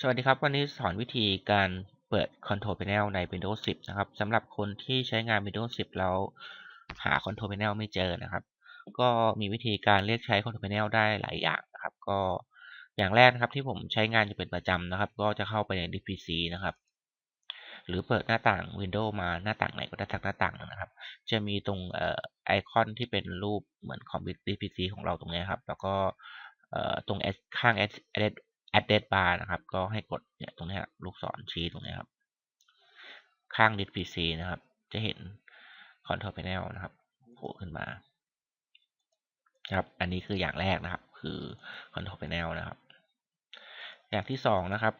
สวัสดีครับ วันนี้สอนวิธีการเปิด Control Panel ใน Windows 10 นะครับสำหรับคนที่ใช้งาน Windows 10 แล้วหา Control Panel ไม่เจอนะครับ ก็มีวิธีการเรียกใช้ Control Panel ได้หลายอย่างนะครับ ก็อย่างแรกนะครับที่ผมใช้งานอยู่เป็นประจำนะครับ ก็จะเข้าไปใน DPC นะครับ หรือเปิดหน้าต่าง Windows มาหน้าต่างไหนก็ได้ทักหน้าต่างนะครับ จะมีตรงไอคอนที่เป็นรูปเหมือนคอมพิวเตอร์ DPC ของเราตรงนี้ครับ แล้วก็ตรงข้าง address address bar นะครับ ก็ให้กดเนี่ยตรงนี้ลูกศรชี้ตรงนี้ครับ ข้าง disk PC นะครับ จะเห็น control panel นะครับโผล่ขึ้นมาครับ อันนี้คืออย่างแรกนะครับ คือ control panel นะครับ อย่างที่สองนะครับ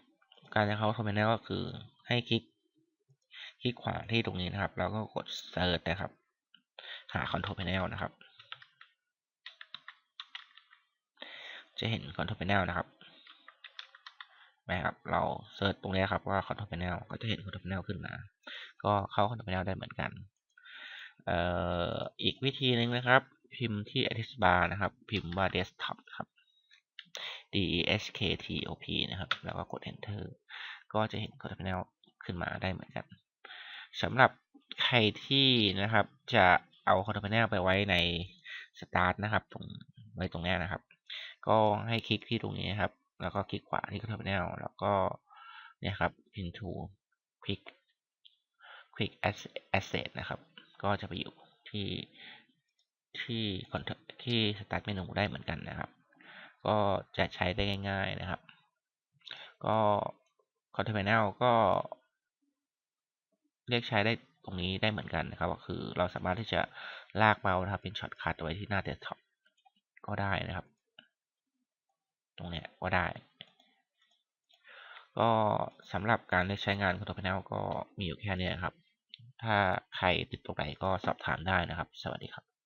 การจะเข้า control panel ก็คือให้คลิก คลิกขวาที่ตรงนี้นะครับ แล้วก็กด search นะครับ หา control panel นะครับ จะเห็น control panel นะครับ นะครับ เราเซิร์ชตรงนี้ครับว่า control panel ก็จะเห็น control panel ขึ้นมา ก็เข้า control panel ได้เหมือนกันเอ่ออีกวิธีหนึ่งนะครับ พิมพ์ที่ address bar นะครับ พิมพ์ว่า desktop ครับ d e s k t o p นะครับ แล้วก็กด enter ก็จะเห็น control panel ขึ้นมาได้เหมือนกันสำหรับใครที่นะครับจะเอา control panel ไปไว้ใน start นะครับ ตรงไว้ตรงนี้นะครับ ก็ให้คลิกที่ตรงนี้ครับ แล้วก็คลิกขวาที่ control panel แล้วก็เนี่ยครับ into quick quick asset นะครับ ก็จะไปอยู่ที่ที่ที่ start menu ได้เหมือนกันนะครับ ก็จะใช้ได้ง่าย ๆนะครับ ก็ control panel ก็เรียกใช้ได้ตรงนี้ได้เหมือนกันนะครับ ก็คือเราสามารถที่จะลากเมาส์นะครับเป็นช็อตคัทไว้ที่หน้าเดสก์ท็อปก็ได้นะครับ ตรงเนี้ยก็ได้ ก็สำหรับการใช้งานของตัวพนักก็มีอยู่แค่นี้ครับ ถ้าใครติดตรงไหนก็สอบถามได้นะครับ สวัสดีครับ